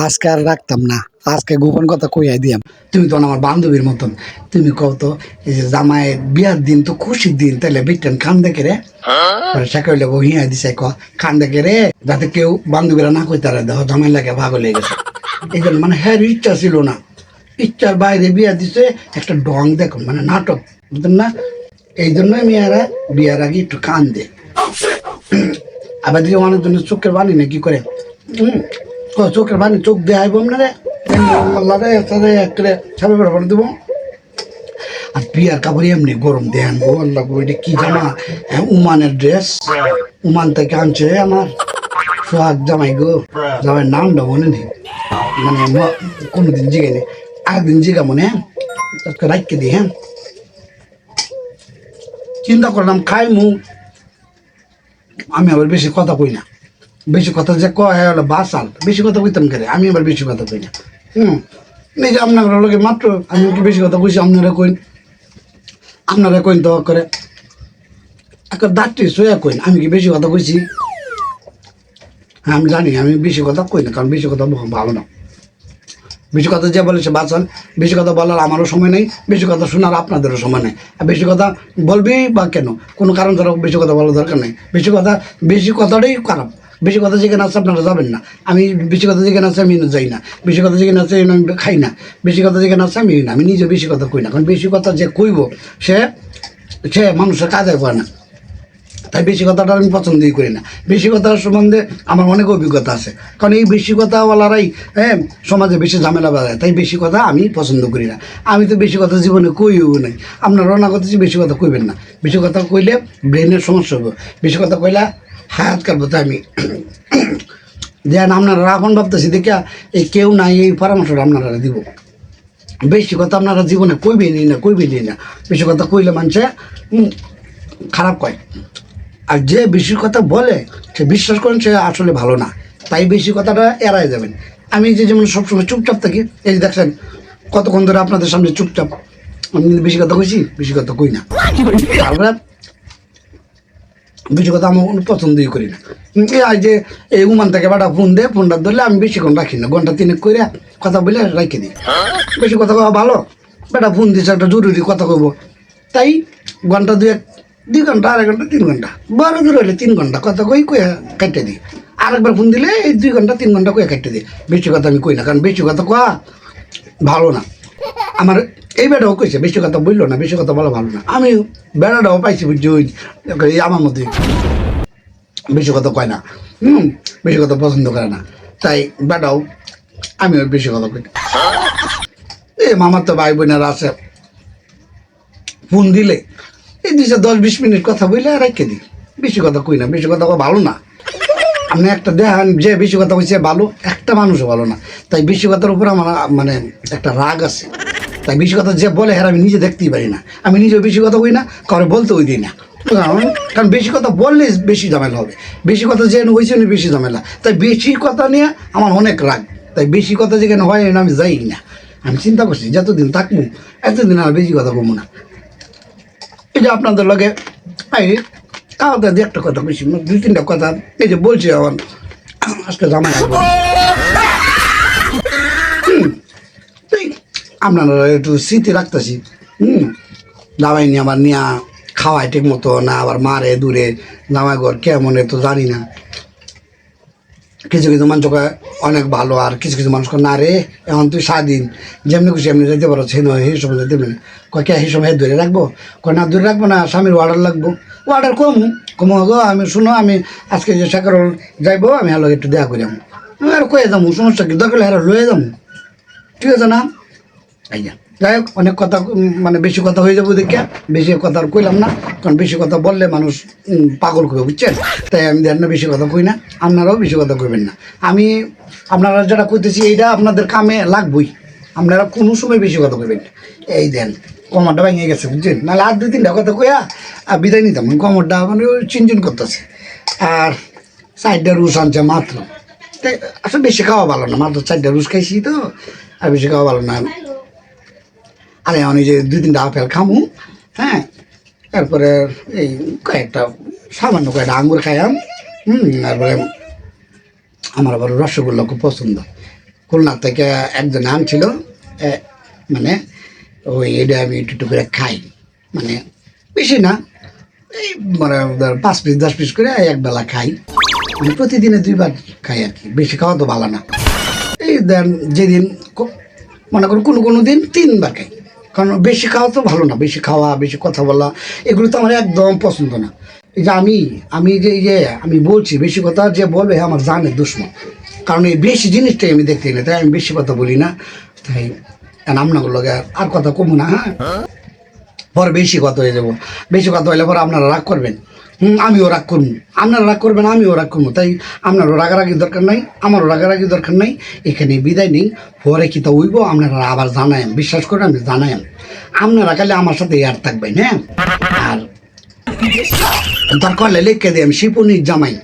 আজকে আর রাখতাম না। আজকে গোপন কথা কইয়াই দিয়াম। তুমি তো আমার বান্ধবীর মতন। তুমি কও তো, এই যে জামাইয়ের বিয়ার দিন তো খুশির দিন তাহলে বিটেন খান দেখে রে? পরে সে কইলে, বউ হিয়া দিছে, ক খান দেখে রে? যাতে কেউ বান্ধবীরা না কই তারা জামাই লাগে ভাগ হয়ে গেছে। এই জন্য মানে হ্যাঁ ইচ্ছা ছিল না। ইচ্ছার বাইরে বিয়া দিছে, একটা ডং দেখো মানে নাটক, বুঝলেন না? এই জন্যই মেয়েরা বিয়ার আগে একটু কান দে আবার অনেক জন্য চোখের বানি না কি করে চোখের বানি চোখ দিয়ে আইব না রে? আল্লাহ রে তাহলে করে দেবো। আর বিয়ার কাপড় এমনি গরম দেন গো আল্লাহ কি জামা? হ্যাঁ, উমানের ড্রেস উমান থেকে আনছে আমার। সোহাগ জামাই গো জামাই নামটা মনে নেই। মানে কোনোদিন জিগে নেই। আরেকদিন জিগা মনে হ্যাঁ? তাকে রাখকে দিই হ্যাঁ? চিন্তা করলাম খাই মু আমি আবার বেশি কথা কই না। বেশি কথা যে কয় হলো বাসাল বেশি কথা কইতাম করে আমি আবার বেশি কথা কই না হুম এই যে আপনার লোকে মাত্র আমি কি বেশি কথা কইছি আপনারা কইন আপনারা কইন তো করে একটা দাঁতটি সোয়া কইন আমি কি বেশি কথা কইছি হ্যাঁ আমি জানি আমি বেশি কথা কই না কারণ বেশি কথা ভালো না বেশি কথা যে বলে সে বাঁচান বেশি কথা বলার আমারও সময় নেই বেশি কথা শোনার আপনাদেরও সময় নেই আর বেশি কথা বলবি বা কেন কোনো কারণ ছাড়া বেশি কথা বলার দরকার নেই বেশি কথা বেশি কথাটাই খারাপ বেশি কথা যেখানে আছে আপনারা যাবেন না আমি বেশি কথা যেখানে আছে আমি যাই না বেশি কথা যেখানে আছে আমি খাই না বেশি কথা যেখানে আছে আমি না আমি নিজে বেশি কথা কই না কারণ বেশি কথা যে কইব সে সে মানুষের কাজে করে না তাই বেশি কথাটা আমি পছন্দই করি না বেশি কথার সম্বন্ধে আমার অনেক অভিজ্ঞতা আছে কারণ এই বেশি কথাওয়ালারাই হ্যাঁ সমাজে বেশি ঝামেলা বাড়ায় তাই বেশি কথা আমি পছন্দ করি না আমি তো বেশি কথা জীবনে কইও নাই আপনারাও না করতেছি বেশি কথা কইবেন না বেশি কথা কইলে ব্রেনের সমস্যা হবে বেশি কথা কইলে হায়াত কাটবো তাই আমি। দেন আপনারা এখন ভাবতেছি দেখে এই কেউ নাই এই পরামর্শটা আপনারা দিব। বেশি কথা আপনারা জীবনে কইবেনই না কইবেনই না। বেশি কথা কইলে মানুষে খারাপ কয়। আর যে বেশি কথা বলে সে বিশ্বাস করেন সে আসলে ভালো না। তাই বেশি কথাটা এড়াই যাবেন। আমি যে যেমন সবসময় চুপচাপ থাকি এই যে দেখছেন কতক্ষণ ধরে আপনাদের সামনে চুপচাপ। আমি বেশি কথা কইছি বেশি কথা কই না। তারপরে বেশি কথা কোনো পছন্দই করি না। এই আজ যে এই উমান থেকে বাটা ফোন দে, ফোনটা ধরলে আমি বেশিক্ষণ রাখি না। ঘণ্টা তিনেক করে কথা বলে রেখে দিই। বেশি কথা কওয়া ভালো। বেটা ফোন দিচ্ছে একটা জরুরি কথা কইব। তাই ঘণ্টা দুই এক দুই ঘণ্টা, আড়াই ঘণ্টা, তিন ঘণ্টা। বড় দূর হলে তিন ঘণ্টা কথা কই কয়ে কেটে দিই। আরেকবার ফোন দিলে এই দুই ঘণ্টা, তিন ঘণ্টা কয়ে কেটে দিই। বেশি কথা আমি কই না, কারণ বেশি কথা কয়া ভালো না। আমার এই বেটাও কইছে, বেশি কথা বলল না, বেশি কথা বলা ভালো না। আমি বেড়াটাও পাইছি বুঝছি আমার মধ্যে বেশি কথা কয় না, হুম, বেশি কথা পছন্দ করে না। তাই বেটাও, আমি ওই বেশি কথা কই। এই মামার তো ভাই বোনেরা আছে। ফোন দিলে, এই দিছে দশ বিশ মিনিট কথা বললে রেখে দিই। বেশি কথা কই না, বেশি কথা ভালো না। আপনি একটা দেখান, যে বেশি কথা কইছে ভালো, একটা মানুষও ভালো না। তাই বেশি কথার উপর আমার মানে একটা রাগ আছে। তাই বেশি কথা যে বলে হ্যাঁ আমি নিজে দেখতেই পারি না। আমি নিজে বেশি কথা কই না কারও বলতে ওই দিই না। কারণ কারণ বেশি কথা বললে বেশি ঝামেলা হবে। বেশি কথা যে হয়েছে বেশি ঝামেলা। তাই বেশি কথা নিয়ে আমার অনেক রাগ। তাই বেশি কথা যেখানে হয় না আমি যাই না। আমি চিন্তা করছি যতদিন থাকব এতদিন আর বেশি কথা বলব না। এই যে আপনাদের লগে এই দিয়ে একটা কথা বেশি দুই তিনটা কথা। এই যে বলছি আমার আজকে জামাই আপনারা একটু স্মৃতি রাখতেছি, হুম? জামাই নিয়ে আবার নিয়ে খাওয়াই ঠিক মতো, না আবার মারে দূরে জামাই ঘর কেমন তো জানি না। কিছু কিছু মানুষকে অনেক ভালো, আর কিছু কিছু মানুষকে না রে, এখন তুই স্বাধীন, যেমনি খুশি এমনি যেতে পারো, সেই নয়, সেই সময় যেতে পারে। কয়, কে, সেই সময় ধরে রাখব? কয়, না, ধরে রাখব না, স্বামীর অর্ডার লাগবো। অর্ডার কম? কমু গো আমি, শুনো, আমি আজকে যে শেখর যাইবো, আমি হ্যালো একটু দেখা করি আমি আর, কয়ে যাব সমস্যা কি? দরকার হ্যাঁ লয়ে যাব ঠিক আছে না? যাই হোক, অনেক কথা মানে বেশি কথা হয়ে যাব দেখে। বেশি কথা আর কইলাম না, কারণ বেশি কথা বললে মানুষ পাগল করবে, বুঝছেন? তাই আমি দেন না, বেশি কথা কই না, আপনারাও বেশি কথা কইবেন না। আমি, আপনারা যেটা কইতেছি, এইটা আপনাদের কামে লাগবই। আপনারা কোনো সময় বেশি কথা কইবেন না। এই দেন, কমরটা ভেঙে গেছে, বুঝছেন? নাহলে আর দুই, তিনটা কথা কইয়া আর বিদায় নিতাম। কমরটা মানে চিনচিন করতেছে। আর সাইডটা রুশ আনছে মাত্র। তাই, আসলে বেশি খাওয়া ভালো না, মাত্র চারটা রুশ খাইছি তো, আর বেশি খাওয়া ভালো না। আরে আমি যে দুই তিনটা আপেল খামু হ্যাঁ? তারপরে এই কয়েকটা, সামান্য কয়েকটা আঙ্গুর খাইয়াম, হুম, তারপরে আমার আবার রসগোল্লা খুব পছন্দ। খুলনা থেকে একজন আনছিল মানে ওই এটা আমি একটু একটু করে খাই মানে বেশি না, এই মানে পাঁচ পিস, দশ পিস করে এক বেলা খাই। মানে প্রতিদিনে দুইবার খাই আর কি, বেশি খাওয়া তো ভালো না। এই দেন যেদিন মনে করো কোনো কোনো দিন তিনবার খাই। কারণ বেশি খাওয়া তো ভালো না, বেশি খাওয়া, বেশি কথা বলা, এগুলো তো আমার একদম পছন্দ না। এই যে আমি আমি যে যে আমি বলছি, বেশি কথা যে বলবে আমার জানে দুশ্মন। কারণ এই বেশি জিনিসটাই আমি দেখতে না তাই আমি বেশি কথা বলি না। তাই আমনাগুলো আর কথা কমু না হ্যাঁ? পরে বেশি কথা হয়ে যাব। বেশি কথা হলে পরে আপনারা রাগ করবেন। আমিও রাগ করব। আপনারা রাগ করবেন, আমিও রাগ করব। তাই আপনারও রাগারাগি দরকার নাই, আমারও রাগারাগি দরকার নাই। এখানে বিদায় নেই, পরে কি তা উইব আপনারা আবার জানায় বিশ্বাস করেন আমি জানায় আপনারা কালে আমার সাথে আর থাকবেন হ্যাঁ? আর দরকার লিখে দিই আমি শিপুনির জামাই।